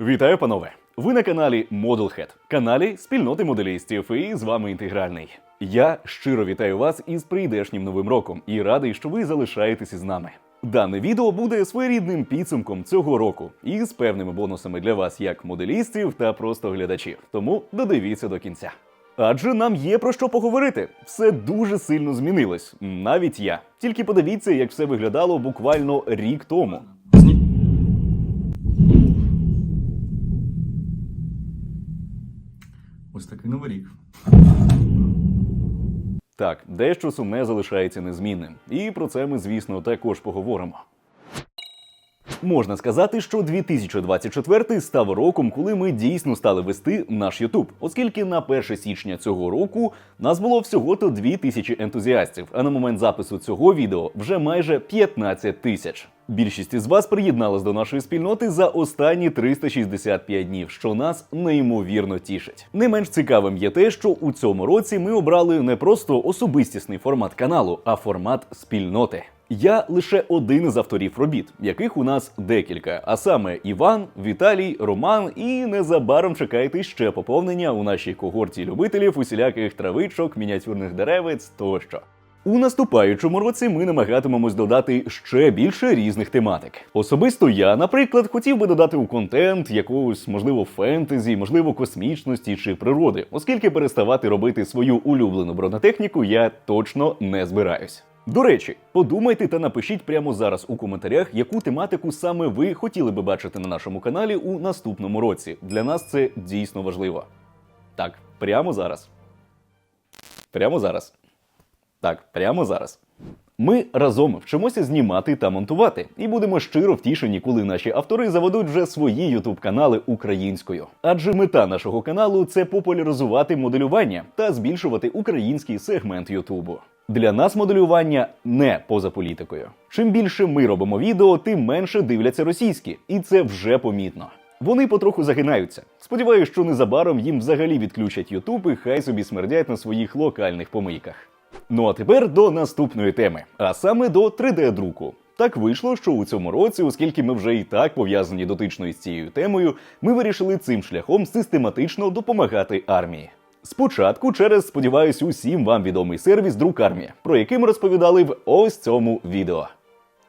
Вітаю, панове! Ви на каналі Modelhead, каналі спільноти моделістів, і з вами інтегральний. Я щиро вітаю вас із прийдешнім новим роком і радий, що ви залишаєтесь із нами. Дане відео буде своєрідним підсумком цього року і з певними бонусами для вас, як моделістів та просто глядачів. Тому додивіться до кінця. Адже нам є про що поговорити. Все дуже сильно змінилось, навіть я. Тільки подивіться, як все виглядало буквально рік тому. Ось такий новий рік. Так, дещо сумне залишається незмінним, і про це ми, звісно, також поговоримо. Можна сказати, що 2024 став роком, коли ми дійсно стали вести наш YouTube, оскільки на 1 січня цього року нас було всього-то 2 тисячі ентузіастів, а на момент запису цього відео вже майже 15 тисяч. Більшість із вас приєдналась до нашої спільноти за останні 365 днів, що нас неймовірно тішить. Не менш цікавим є те, що у цьому році ми обрали не просто особистісний формат каналу, а формат спільноти. Я лише один із авторів робіт, яких у нас декілька. А саме Іван, Віталій, Роман, і незабаром чекайте ще поповнення у нашій когорті любителів усіляких травичок, мініатюрних деревець тощо. У наступаючому році ми намагатимемось додати ще більше різних тематик. Особисто я, наприклад, хотів би додати у контент якогось, можливо, фентезі, можливо, космічності чи природи, оскільки переставати робити свою улюблену бронетехніку я точно не збираюсь. До речі, подумайте та напишіть прямо зараз у коментарях, яку тематику саме ви хотіли би бачити на нашому каналі у наступному році. Для нас це дійсно важливо. Так, прямо зараз. Прямо зараз. Так, прямо зараз. Ми разом вчимося знімати та монтувати, і будемо щиро втішені, коли наші автори заведуть вже свої ютуб канали українською. Адже мета нашого каналу це популяризувати моделювання та збільшувати український сегмент Ютубу. Для нас моделювання не поза політикою. Чим більше ми робимо відео, тим менше дивляться російські, і це вже помітно. Вони потроху загинаються. Сподіваюсь, що незабаром їм взагалі відключать Ютуб і хай собі смердять на своїх локальних помийках. Ну а тепер до наступної теми, а саме до 3D-друку. Так вийшло, що у цьому році, оскільки ми вже і так пов'язані дотично із цією темою, ми вирішили цим шляхом систематично допомагати армії. Спочатку через, сподіваюсь, усім вам відомий сервіс Друкармія, про який ми розповідали в ось цьому відео.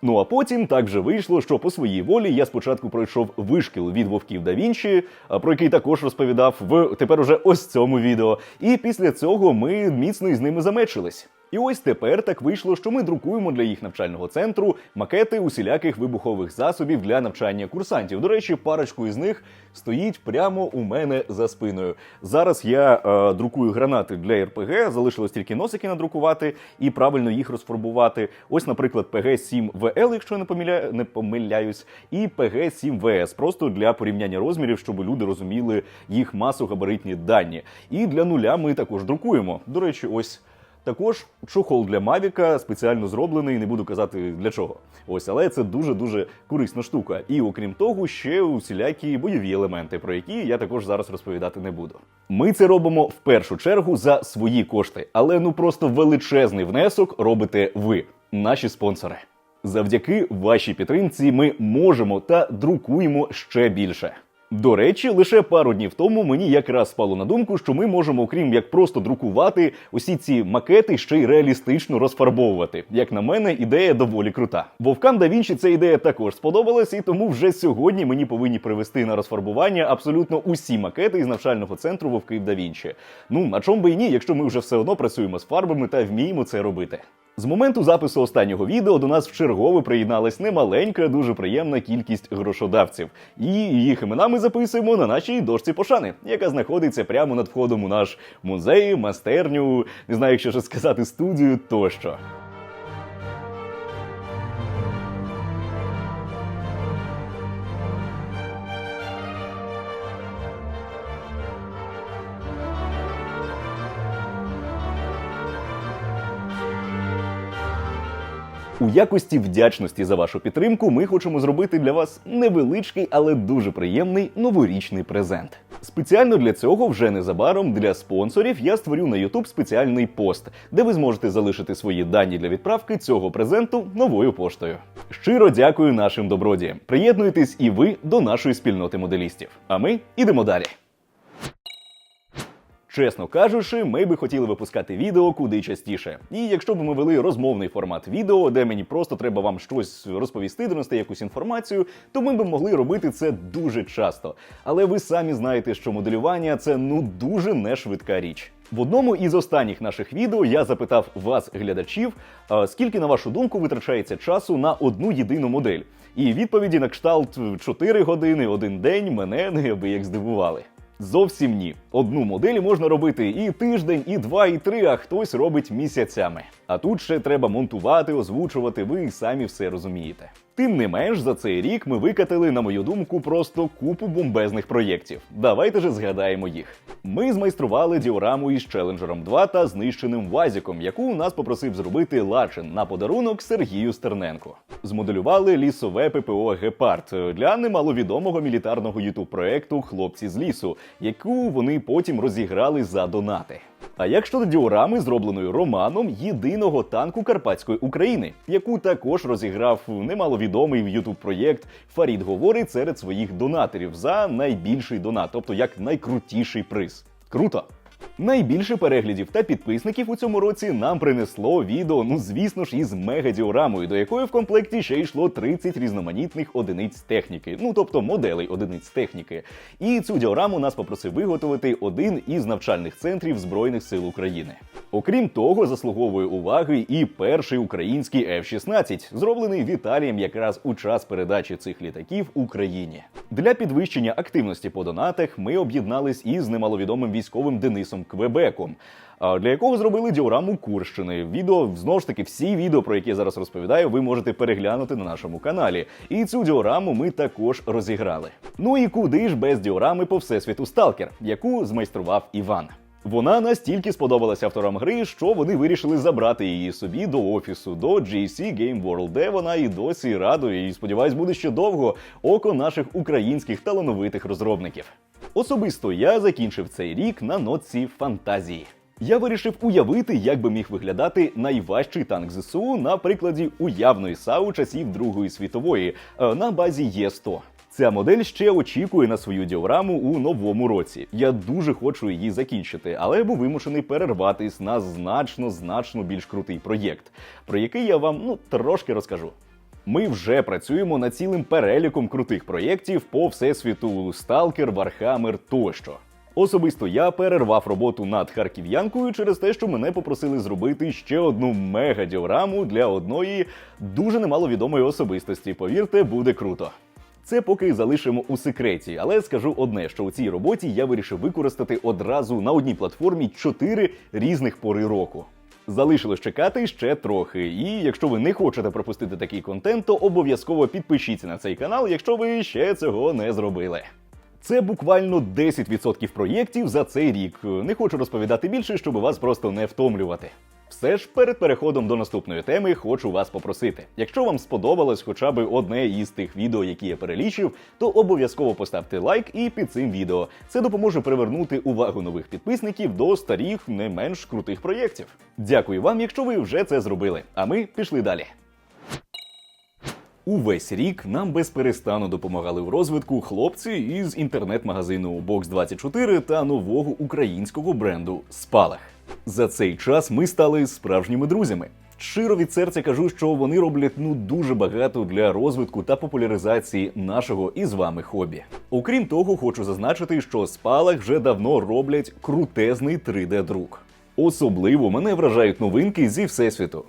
Ну а потім так же вийшло, що по своїй волі я спочатку пройшов вишкіл від вовків да Вінчі, про який також розповідав в тепер уже ось цьому відео. І після цього ми міцно із ними замечились. І ось тепер так вийшло, що ми друкуємо для їх навчального центру макети усіляких вибухових засобів для навчання курсантів. До речі, парочку із них стоїть прямо у мене за спиною. Зараз я е, друкую гранати для РПГ, залишилось тільки носики надрукувати і правильно їх розфарбувати. Ось, наприклад, ПГ-7ВЛ, якщо я не помиляю, не помиляюсь, і ПГ-7ВС, просто для порівняння розмірів, щоб люди розуміли їх масу-габаритні дані. І для нуля ми також друкуємо. До речі, ось. Також чохол для Мавіка спеціально зроблений, не буду казати для чого. Ось, але це дуже дуже корисна штука. І окрім того, ще усілякі бойові елементи, про які я також зараз розповідати не буду. Ми це робимо в першу чергу за свої кошти, але ну просто величезний внесок робите ви, наші спонсори. Завдяки вашій підтримці ми можемо та друкуємо ще більше. До речі, лише пару днів тому мені якраз спало на думку, що ми можемо, окрім як просто друкувати, усі ці макети ще й реалістично розфарбовувати. Як на мене, ідея доволі крута. Вовкам да Вінчі ця ідея також сподобалась, і тому вже сьогодні мені повинні привезти на розфарбування абсолютно усі макети із навчального центру Вовків да Вінчі. Ну на чому би і ні, якщо ми вже все одно працюємо з фарбами та вміємо це робити. З моменту запису останнього відео до нас вчергове приєдналась немаленька, дуже приємна кількість грошодавців. І їх імена ми записуємо на нашій дошці пошани, яка знаходиться прямо над входом у наш музей, майстерню, не знаю, якщо ще сказати студію тощо. У якості вдячності за вашу підтримку ми хочемо зробити для вас невеличкий, але дуже приємний новорічний презент. Спеціально для цього вже незабаром для спонсорів я створю на YouTube спеціальний пост, де ви зможете залишити свої дані для відправки цього презенту новою поштою. Щиро дякую нашим добродіям. Приєднуйтесь і ви до нашої спільноти моделістів. А ми ідемо далі. Чесно кажучи, ми би хотіли випускати відео куди частіше. І якщо б ми вели розмовний формат відео, де мені просто треба вам щось розповісти, донести якусь інформацію, то ми б могли робити це дуже часто. Але ви самі знаєте, що моделювання це ну дуже не швидка річ. В одному із останніх наших відео я запитав вас, глядачів, скільки, на вашу думку, витрачається часу на одну єдину модель. І відповіді на кшталт 4 години, один день мене неабияк здивували. Зовсім ні. Одну модель можна робити і тиждень, і два, і три, а хтось робить місяцями. А тут ще треба монтувати, озвучувати, ви і самі все розумієте. Тим не менш, за цей рік ми викатили, на мою думку, просто купу бомбезних проєктів. Давайте же згадаємо їх. Ми змайстрували діораму із Челенджером 2 та знищеним Вазіком, яку у нас попросив зробити Лачин на подарунок Сергію Стерненко. Змоделювали лісове ППО Гепард для немаловідомого мілітарного ютуб проекту Хлопці з лісу, яку вони потім розіграли за донати. А як щодо діорами, зробленої Романом єдиного танку Карпатської України, яку також розіграв немаловідомий ютуб проєкт Фарід говорить серед своїх донаторів за найбільший донат, тобто як найкрутіший приз. Круто! Найбільше переглядів та підписників у цьому році нам принесло відео, ну звісно ж, із мегадіорамою, до якої в комплекті ще йшло 30 різноманітних одиниць техніки, ну тобто моделей одиниць техніки. І цю діораму нас попросив виготовити один із навчальних центрів Збройних сил України. Окрім того, заслуговує уваги і перший український F-16, зроблений Віталієм якраз у час передачі цих літаків Україні. Для підвищення активності по донатах ми об'єднались із немаловідомим військовим Денисом Квебеком. а, Для якого зробили діораму Курщини. Відео знову ж таки всі відео, про які я зараз розповідаю, ви можете переглянути на нашому каналі. І цю діораму ми також розіграли. Ну і куди ж без діорами по всесвіту Сталкер, яку змайстрував Іван. Вона настільки сподобалася авторам гри, що вони вирішили забрати її собі до офісу, до GC Game World, де вона і досі радує, і сподіваюсь, буде ще довго око наших українських талановитих розробників. Особисто я закінчив цей рік на нотці фантазії. Я вирішив уявити, як би міг виглядати найважчий танк ЗСУ на прикладі уявної САУ часів Другої світової е, на базі Є100. Ця модель ще очікує на свою діораму у новому році. Я дуже хочу її закінчити, але був вимушений перерватись на значно значно більш крутий проєкт, про який я вам ну трошки розкажу. Ми вже працюємо над цілим переліком крутих проєктів по всесвіту Сталкер, Вархаммер тощо. Особисто я перервав роботу над харків'янкою через те, що мене попросили зробити ще одну мега-діораму для одної дуже немаловідомої особистості. Повірте, буде круто. Це поки залишимо у секреті, але скажу одне, що у цій роботі я вирішив використати одразу на одній платформі чотири різних пори року. Залишилось чекати ще трохи. І якщо ви не хочете пропустити такий контент, то обов'язково підпишіться на цей канал, якщо ви ще цього не зробили. Це буквально 10% проєктів за цей рік. Не хочу розповідати більше, щоб вас просто не втомлювати. Все ж перед переходом до наступної теми хочу вас попросити. Якщо вам сподобалось хоча б одне із тих відео, які я перелічив, то обов'язково поставте лайк і під цим відео. Це допоможе привернути увагу нових підписників до старих, не менш крутих проєктів. Дякую вам, якщо ви вже це зробили. А ми пішли далі. Увесь рік нам без перестану допомагали в розвитку хлопці із інтернет-магазину Box24 та нового українського бренду Спалах. За цей час ми стали справжніми друзями. Щиро від серця кажу, що вони роблять ну дуже багато для розвитку та популяризації нашого і з вами хобі. Окрім того, хочу зазначити, що Спалах вже давно роблять крутезний 3D-друк. Особливо мене вражають новинки зі всесвіту.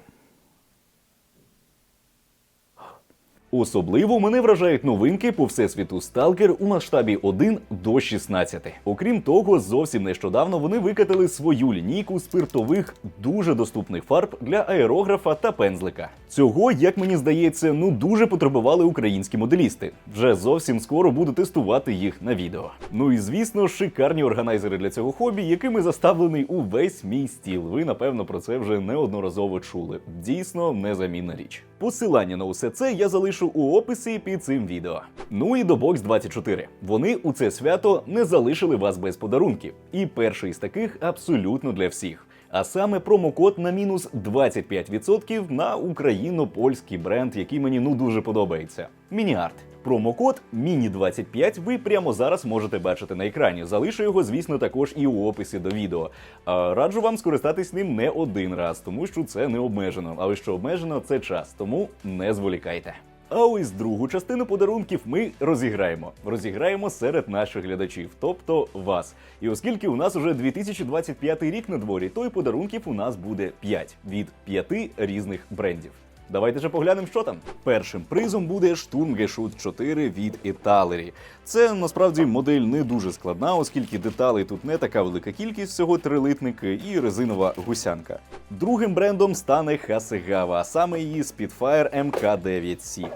Особливо мене вражають новинки по всесвіту Сталкер у масштабі 1 до 16. Окрім того, зовсім нещодавно вони викатили свою лінійку спиртових дуже доступних фарб для аерографа та пензлика. Цього, як мені здається, ну дуже потребували українські моделісти. Вже зовсім скоро буду тестувати їх на відео. Ну і звісно, шикарні органайзери для цього хобі, якими заставлений увесь мій стіл. Ви напевно про це вже неодноразово чули. Дійсно незамінна річ. Посилання на усе це я залишу залишу у описі під цим відео. Ну і до Box 24. Вони у це свято не залишили вас без подарунків. І перший з таких абсолютно для всіх. А саме промокод на мінус 25% на україно-польський бренд, який мені ну дуже подобається. Мініарт. Промокод Міні25 ви прямо зараз можете бачити на екрані. Залишу його, звісно, також і у описі до відео. А, раджу вам скористатись ним не один раз, тому що це не обмежено. Але що обмежено, це час, тому не зволікайте. А ось другу частину подарунків ми розіграємо. Розіграємо серед наших глядачів, тобто вас. І оскільки у нас уже 2025 рік на дворі, то й подарунків у нас буде 5 від 5 різних брендів. Давайте же поглянемо, що там. Першим призом буде Sturmgeschütz 4 від Italeri. Це насправді модель не дуже складна, оскільки деталей тут не така велика кількість, всього трилитник і резинова гусянка. Другим брендом стане Hasegawa, а саме її Spitfire MK9C.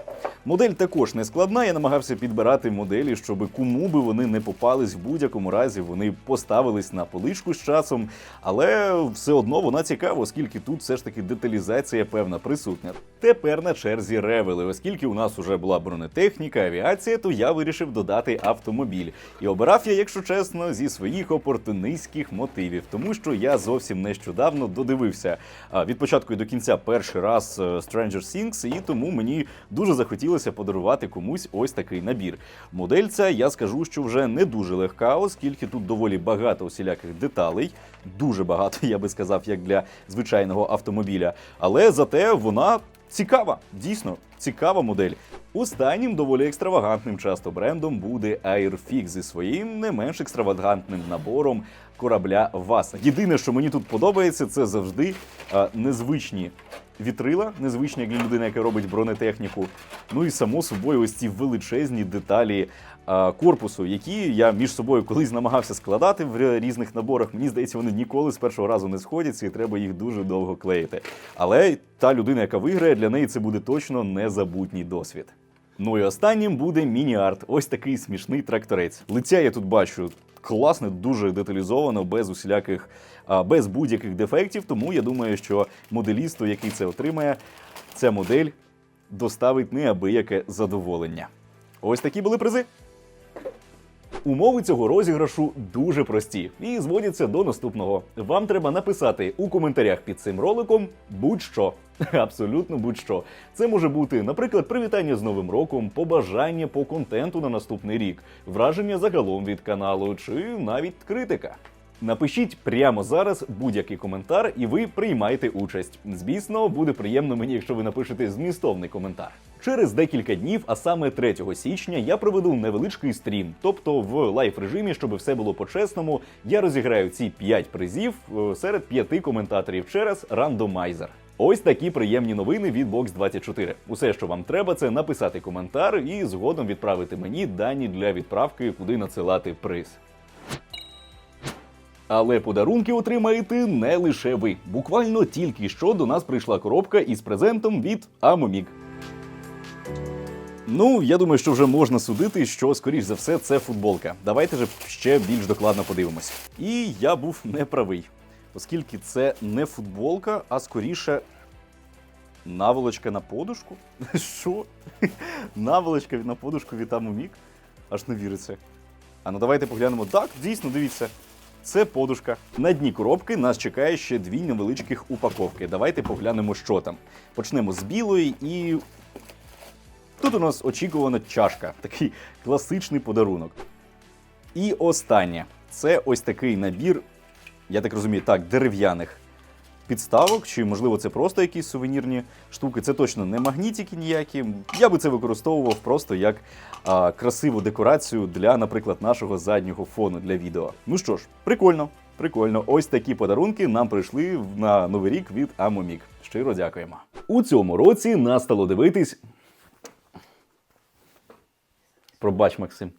Модель також не складна. Я намагався підбирати моделі, щоб кому би вони не попались в будь-якому разі, вони поставились на поличку з часом, але все одно вона цікава, оскільки тут все ж таки деталізація певна присутня. Тепер на черзі ревели, оскільки у нас уже була бронетехніка, авіація, то я вирішив додати автомобіль. І обирав я, якщо чесно, зі своїх опортунистських мотивів, тому що я зовсім нещодавно додивився від початку і до кінця перший раз е, Stranger Things, і тому мені дуже захотілося подарувати комусь ось такий набір. Модель ця, я скажу, що вже не дуже легка, оскільки тут доволі багато усіляких деталей, дуже багато, я би сказав, як для звичайного автомобіля. Але зате вона цікава, дійсно цікава модель. Останнім доволі екстравагантним часто брендом буде Airfix зі своїм не менш екстравагантним набором корабля Васа. Єдине, що мені тут подобається, це завжди а, незвичні вітрила, незвичні як для людини, яка робить бронетехніку. Ну і само собою, ось ці величезні деталі корпусу, які я між собою колись намагався складати в різних наборах. Мені здається, вони ніколи з першого разу не сходяться, і треба їх дуже довго клеїти. Але та людина, яка виграє, для неї це буде точно незабутній досвід. Ну і останнім буде міні-арт. Ось такий смішний тракторець. Лиця я тут бачу класне, дуже деталізовано, без усіляких, без будь-яких дефектів. Тому я думаю, що моделісту, який це отримає, ця модель доставить неабияке задоволення. Ось такі були призи. Умови цього розіграшу дуже прості і зводяться до наступного. Вам треба написати у коментарях під цим роликом будь-що. Абсолютно будь-що. Це може бути, наприклад, привітання з Новим роком, побажання по контенту на наступний рік, враження загалом від каналу чи навіть критика. Напишіть прямо зараз будь-який коментар, і ви приймаєте участь. Звісно, буде приємно мені, якщо ви напишете змістовний коментар. Через декілька днів, а саме 3 січня, я проведу невеличкий стрім, тобто в лайф режимі, щоб все було по-чесному, я розіграю ці 5 призів е, серед 5 коментаторів через рандомайзер. Ось такі приємні новини від Box24. Усе, що вам треба, це написати коментар і згодом відправити мені дані для відправки, куди надсилати приз. Але подарунки отримаєте не лише ви. Буквально тільки що до нас прийшла коробка із презентом від Амомік. Ну, я думаю, що вже можна судити, що, скоріш за все, це футболка. Давайте же ще більш докладно подивимось. І я був неправий, оскільки це не футболка, а скоріше наволочка на подушку. Що? Наволочка на подушку від Амомік? Аж не віриться. А ну давайте поглянемо. Так, дійсно, дивіться. Це подушка. На дні коробки нас чекає ще дві невеличких упаковки. Давайте поглянемо, що там. Почнемо з білої і. Тут у нас очікувана чашка, такий класичний подарунок. І останнє це ось такий набір, я так розумію, так, дерев'яних підставок, чи можливо це просто якісь сувенірні штуки. Це точно не магнітики ніякі. Я би це використовував просто як а, красиву декорацію для, наприклад, нашого заднього фону для відео. Ну що ж, прикольно, прикольно. Ось такі подарунки нам прийшли на новий рік від Амомік. Щиро дякуємо. У цьому році настало дивитись. Пробач, Максим.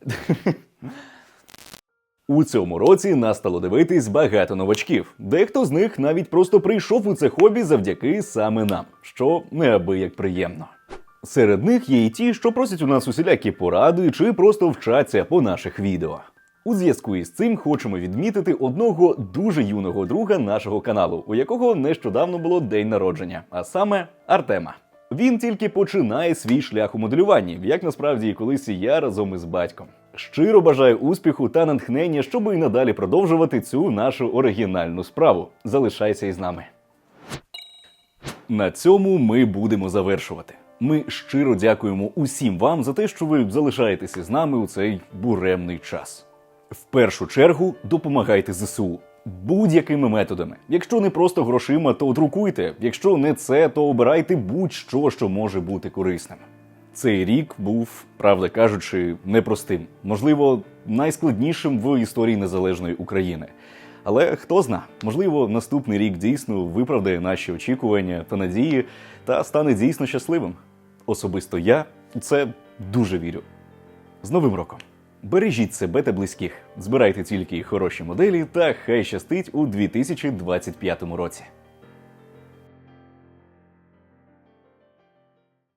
У цьому році настало дивитись багато новачків. Дехто з них навіть просто прийшов у це хобі завдяки саме нам, що неабияк приємно. Серед них є і ті, що просять у нас усілякі поради чи просто вчаться по наших відео. У зв'язку із цим хочемо відмітити одного дуже юного друга нашого каналу, у якого нещодавно було день народження, а саме Артема. Він тільки починає свій шлях у моделюванні, як насправді і колись і я разом із батьком. Щиро бажаю успіху та натхнення, щоб і надалі продовжувати цю нашу оригінальну справу. Залишайся із нами. На цьому ми будемо завершувати. Ми щиро дякуємо усім вам за те, що ви залишаєтеся з нами у цей буремний час. В першу чергу допомагайте ЗСУ будь-якими методами. Якщо не просто грошима, то друкуйте. Якщо не це, то обирайте будь-що, що може бути корисним. Цей рік був, правда кажучи, непростим, можливо, найскладнішим в історії незалежної України. Але хто зна, можливо, наступний рік дійсно виправдає наші очікування та надії та стане дійсно щасливим. Особисто я у це дуже вірю. З Новим роком! Бережіть себе та близьких, збирайте тільки хороші моделі та хай щастить у 2025 році.